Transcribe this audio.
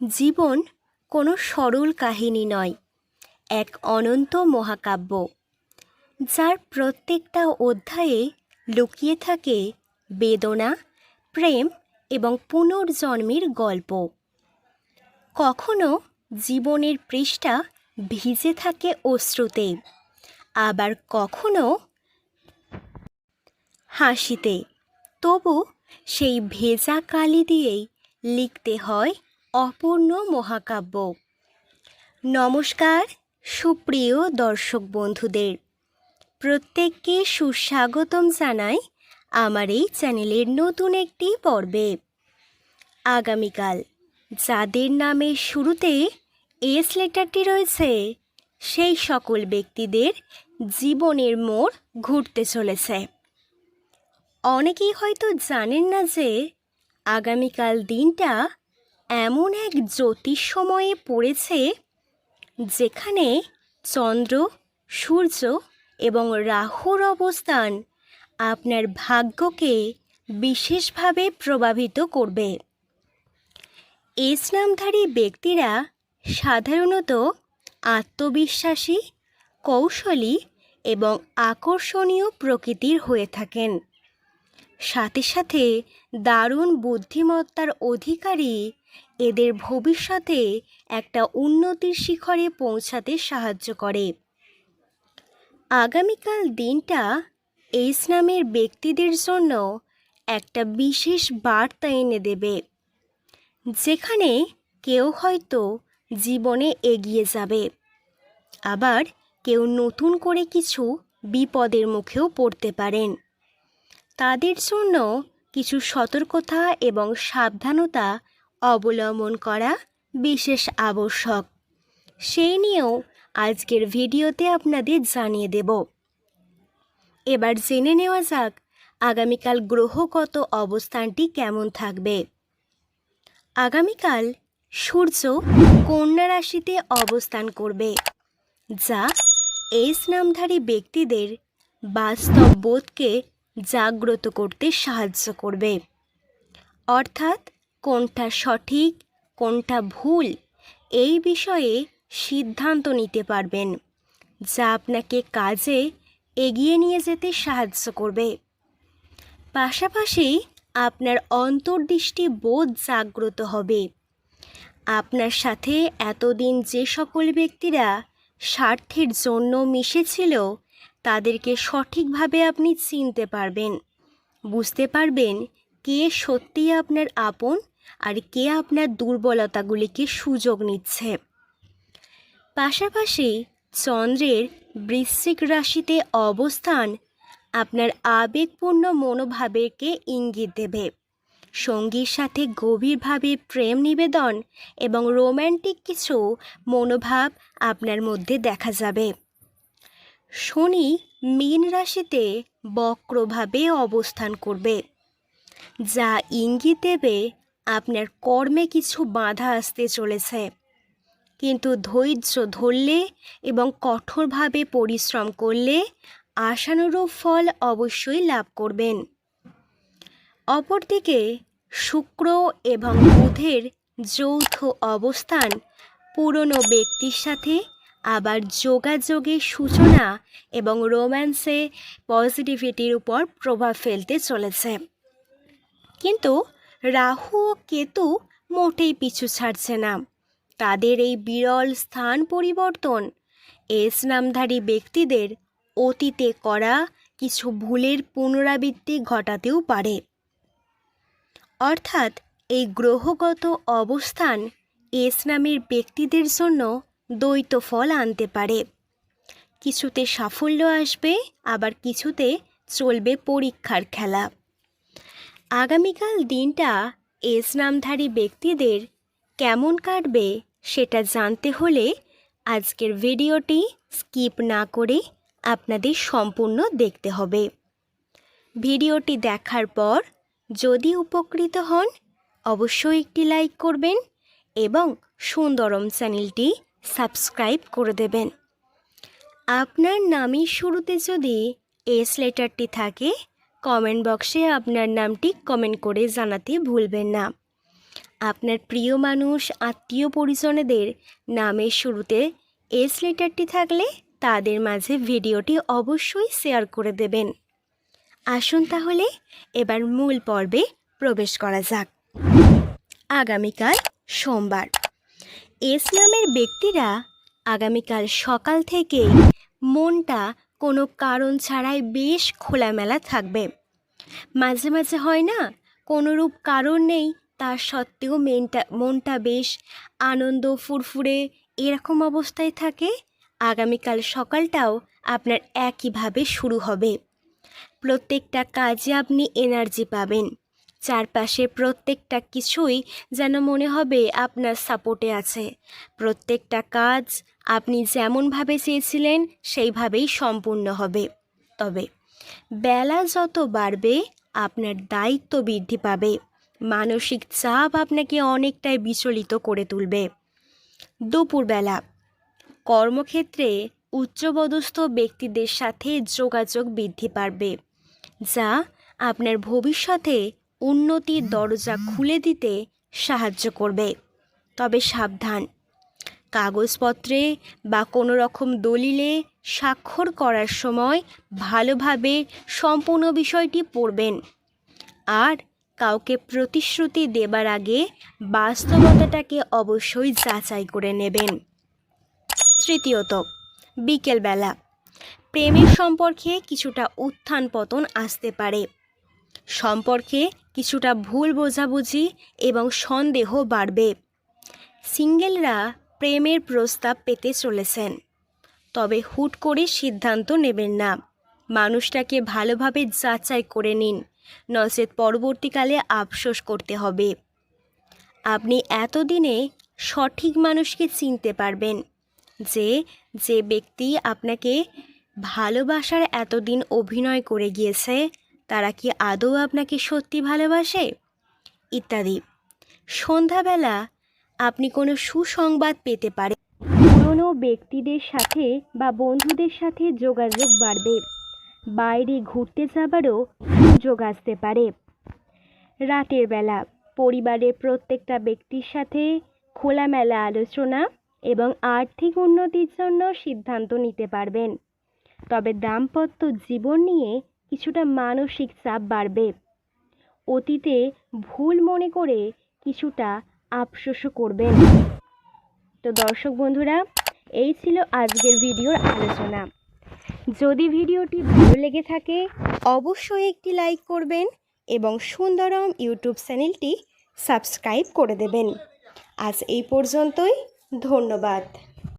জীবন কোনো সরল কাহিনী নয়, এক অনন্ত মহাকাব্য, যার প্রত্যেকটা অধ্যায়ে লুকিয়ে থাকে বেদনা, প্রেম এবং পুনর্জন্মের গল্প। কখনো জীবনের পৃষ্ঠা ভিজে থাকে অশ্রুতে, আবার কখনো হাসিতে, তবু সেই ভেজা কালি দিয়েই লিখতে হয় অপূর্ণ মহাকাব্য। নমস্কার, সুপ্রিয় দর্শক বন্ধুদের। প্রত্যেককে সুস্বাগতম জানাই আমার এই চ্যানেলের নতুন একটি পর্বে। আগামীকাল, যাদের নামের শুরুতে এস লেটারটি রয়েছে, সেই সকল ব্যক্তিদের জীবনের মোড় ঘুরতে চলেছে। অনেকেই হয়তো জানেন না যে, আগামীকাল দিনটা এমন এক জ্যোতিষময়ে পড়েছে যেখানে চন্দ্র, সূর্য এবং রাহুর অবস্থান আপনার ভাগ্যকে বিশেষভাবে প্রভাবিত করবে। এস নামধারী ব্যক্তিরা সাধারণত আত্মবিশ্বাসী, কৌশলী এবং আকর্ষণীয় প্রকৃতির হয়ে থাকেন। সাথে সাথে দারুণ বুদ্ধিমত্তার অধিকারী এদের ভবিষ্যতে একটা উন্নতির শিখরে পৌঁছাতে সাহায্য করে। আগামীকাল দিনটা এইস নামের ব্যক্তিদের জন্য একটা বিশেষ বার্তা এনে দেবে, যেখানে কেউ হয়তো জীবনে এগিয়ে যাবে, আবার কেউ নতুন করে কিছু বিপদের মুখেও পড়তে পারেন। তাদের জন্য কিছু সতর্কতা এবং সাবধানতা অবলম্বন করা বিশেষ আবশ্যক। সেই নিয়েও আজকের ভিডিওতে আপনাদের জানিয়ে দেব। এবার জেনে নেওয়া যাক আগামীকাল গ্রহগত অবস্থানটি কেমন থাকবে। আগামীকাল সূর্য কন্যা রাশিতে অবস্থান করবে, যা এস নামধারী ব্যক্তিদের বাস্তব বোধকে জাগ্রত করতে সাহায্য করবে। অর্থাৎ কোনটা সঠিক, কোনটা ভুল, এই বিষয়ে সিদ্ধান্ত নিতে পারবেন, যা আপনাকে কাজে এগিয়ে নিয়ে যেতে সাহায্য করবে। পাশাপাশি আপনার অন্তর্দৃষ্টি বোধ জাগ্রত হবে। আপনার সাথে এতদিন যে সকল ব্যক্তিরা স্বার্থের জন্য মিশেছিল, তাদেরকে সঠিকভাবে আপনি চিনতে পারবেন। বুঝতে পারবেন কে সত্যিই আপনার আপন আর কে আপনার দুর্বলতাগুলিকে সুযোগ নিচ্ছে? পাশাপাশি চন্দ্রের বৃশ্চিক রাশিতে অবস্থান আপনার আবেগপূর্ণ মনোভাবেরকে ইঙ্গিত দেবে। সঙ্গীর সাথে গভীরভাবে প্রেম নিবেদন এবং রোম্যান্টিক কিছু মনোভাব আপনার মধ্যে দেখা যাবে। শনি মীন রাশিতে বক্রভাবে অবস্থান করবে, যা ইঙ্গিত দেবে আপনার কর্মে কিছু বাধা আসতে চলেছে। কিন্তু ধৈর্য ধরলে এবং কঠোরভাবে পরিশ্রম করলে আশানুরূপ ফল অবশ্যই লাভ করবেন। অপরদিকে, শুক্র এবং বুধের যৌথ অবস্থান পুরনো ব্যক্তির সাথে আবার যোগাযোগের সূচনা এবং রোম্যান্সে পজিটিভিটির উপর প্রভাব ফেলতে চলেছে। কিন্তু রাহু ও কেতু মোটেই পিছু ছাড়ছে না। তাদের এই বিরল স্থান পরিবর্তন, এস নামধারী ব্যক্তিদের অতীতে করা কিছু ভুলের পুনরাবৃত্তি ঘটাতেও পারে। অর্থাৎ এই গ্রহগত অবস্থান এস নামের ব্যক্তিদের জন্য দ্বৈত ফল আনতে পারে। কিছুতে সাফল্য আসবে, আবার কিছুতে চলবে পরীক্ষার খেলা। আগামীকাল দিনটা এস নামধারী ব্যক্তিদের কেমন কাটবে সেটা জানতে হলে আজকের ভিডিওটি স্কিপ না করে আপনাদের সম্পূর্ণ দেখতে হবে। ভিডিওটি দেখার পর যদি উপকৃত হন, অবশ্যই একটি লাইক করবেন এবং সুন্দরম চ্যানেলটি সাবস্ক্রাইব করে দেবেন। আপনার নামের শুরুতে যদি এস লেটারটি থাকে কমেন্ট বক্সে আপনার নামটি কমেন্ট করে জানাতে ভুলবেন না। আপনার প্রিয় মানুষ, আত্মীয় পরিজনেদের নামের শুরুতে এস লেটারটি থাকলে তাদের মাঝে ভিডিওটি অবশ্যই শেয়ার করে দেবেন। আসুন তাহলে এবার মূল পর্বে প্রবেশ করা যাক। আগামীকাল সোমবার। এস নামের ব্যক্তিরা আগামীকাল সকাল থেকেই মনটা কোনো কারণ ছাড়াই বেশ খোলামেলা থাকবে। মাঝে মাঝে হয় না, কোনোরূপ কারণ নেই তার সত্ত্বেও মেনটা, মনটা বেশ আনন্দ, ফুরফুরে এরকম অবস্থায় থাকে। আগামীকাল সকালটাও আপনার একইভাবে শুরু হবে। প্রত্যেকটা কাজে আপনি এনার্জি পাবেন। চারপাশে প্রত্যেকটা কিছুই যেন মনে হবে আপনার সাপোর্টে আছে। প্রত্যেকটা কাজ আপনি যেমনভাবে চেয়েছিলেন, সেইভাবেই সম্পূর্ণ হবে। তবে বেলা যত বাড়বে, আপনার দায়িত্ব বৃদ্ধি পাবে। মানসিক চাপ আপনাকে অনেকটাই বিচলিত করে তুলবে। দুপুরবেলা কর্মক্ষেত্রে উচ্চপদস্থ ব্যক্তিদের সাথে যোগাযোগ বৃদ্ধি পাবে যা আপনার ভবিষ্যতে উন্নতির দরজা খুলে দিতে সাহায্য করবে। তবে সাবধান। কাগজপত্রে বা কোনো রকম দলিলে স্বাক্ষর করার সময় ভালোভাবে সম্পূর্ণ বিষয়টি পড়বেন। আর কাউকে প্রতিশ্রুতি দেবার আগে বাস্তবতাটাকে অবশ্যই যাচাই করে নেবেন। তৃতীয়ত, বিকেলবেলা। প্রেমের সম্পর্কে কিছুটা উত্থান পতন আসতে পারে। সম্পর্কে কিছুটা ভুল বোঝাবুঝি এবং সন্দেহ বাড়বে। সিঙ্গেলরা প্রেমের প্রস্তাব পেতে চলেছেন, তবে হুট করে সিদ্ধান্ত নেবেন না। মানুষটাকে ভালোভাবে যাচাই করে নিন, নচেত পরবর্তীকালে আফসোস করতে হবে। আপনি এতদিনে সঠিক মানুষকে চিনতে পারবেন যে যে ব্যক্তি আপনাকে ভালোবাসার এতদিন অভিনয় করে গিয়েছে তারা কি আদৌ আপনাকে সত্যি ভালোবাসে? ইত্যাদি। সন্ধ্যাবেলা আপনি কোনো সুসংবাদ পেতে পারেন পুরনো ব্যক্তিদের সাথে বা বন্ধুদের সাথে যোগাযোগ বাড়বে। বাইরে ঘুরতে যাবারও সুযোগ আসতে পারে। রাতের বেলা পরিবারের প্রত্যেকটা ব্যক্তির সাথে খোলামেলা আলোচনা এবং আর্থিক উন্নতির জন্য সিদ্ধান্ত নিতে পারবেন। তবে দাম্পত্য জীবন নিয়ে কিছুটা মানসিক চাপ বাড়বে। অতীতে ভুল মনে করে কিছুটা আফসোসও করবেন। তো দর্শক বন্ধুরা, এই ছিল আজকের ভিডিওর আলোচনা। যদি ভিডিওটি ভালো লেগে থাকে, অবশ্যই একটি লাইক করবেন এবং সুন্দরম ইউটিউব চ্যানেলটি সাবস্ক্রাইব করে দেবেন। আজ এই পর্যন্তই, ধন্যবাদ।